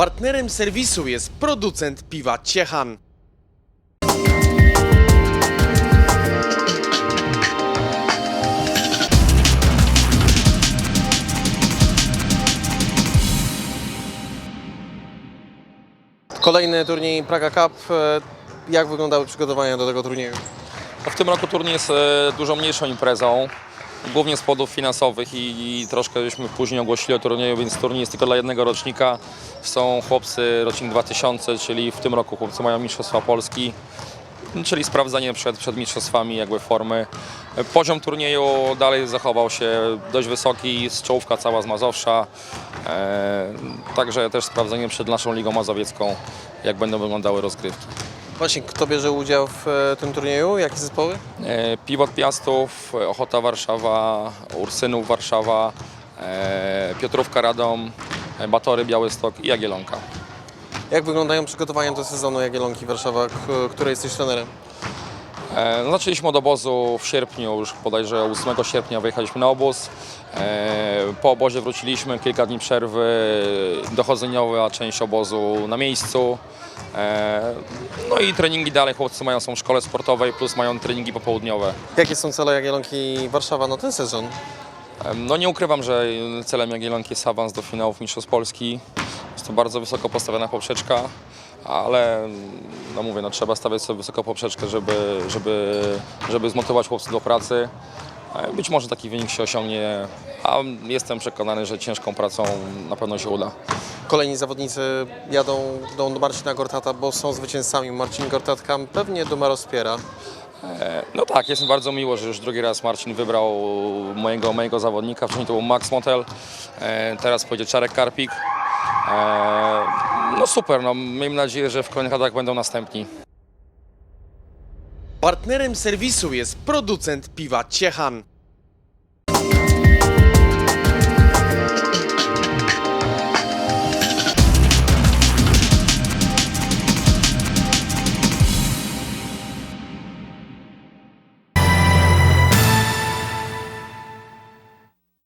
Partnerem serwisu jest producent piwa Ciechan. Kolejny turniej Praga Cup. E, Jak wyglądały przygotowania do tego turnieju? W tym roku turniej jest e, dużo mniejszą imprezą, głównie z powodów finansowych i, i troszkę żeśmy później ogłosili o turnieju, więc turniej jest tylko dla jednego rocznika. Są chłopcy rocznik 2000, czyli w tym roku chłopcy mają Mistrzostwa Polski, czyli sprawdzanie przed, przed mistrzostwami jakby formy. Poziom turnieju dalej zachował się dość wysoki, z czołówka cała z Mazowsza, e, także też sprawdzenie przed naszą Ligą Mazowiecką, jak będą wyglądały rozgrywki. Właśnie, kto bierze udział w e, tym turnieju? Jakie zespoły? E, Piwot Piastów, Ochota Warszawa, Ursynów Warszawa, e, Piotrówka Radom, Batory Białystok i Jagiellonka. Jak wyglądają przygotowania do sezonu Jagiellonki Warszawa, której jesteś trenerem? E, no, Zaczęliśmy od obozu w sierpniu, już bodajże 8 sierpnia wyjechaliśmy na obóz. E, Po obozie wróciliśmy, kilka dni przerwy dochodzeniowe, a część obozu na miejscu. E, No i treningi dalej, chłopcy mają są w szkole sportowej, plus mają treningi popołudniowe. Jakie są cele Jagiellonki Warszawa na ten sezon? No nie ukrywam, że celem Jagiellonki jest awans do finałów Mistrzostw Polski. Jest to bardzo wysoko postawiona poprzeczka, ale no mówię, no trzeba stawiać sobie wysoko poprzeczkę, żeby, żeby, żeby zmotywować chłopców do pracy. E, Być może taki wynik się osiągnie, a jestem przekonany, że ciężką pracą na pewno się uda. Kolejni zawodnicy jadą do Marcina Gortata, bo są zwycięzcami. Marcin Gortatka pewnie Duma rozpiera. E, No tak, jest mi bardzo miło, że już drugi raz Marcin wybrał mojego, mojego zawodnika. Wcześniej to był Max Motel, e, teraz pójdzie Czarek Karpik. No super, no, miejmy nadzieję, że w kolejnych latach będą następni. Partnerem serwisu jest producent piwa Ciechan.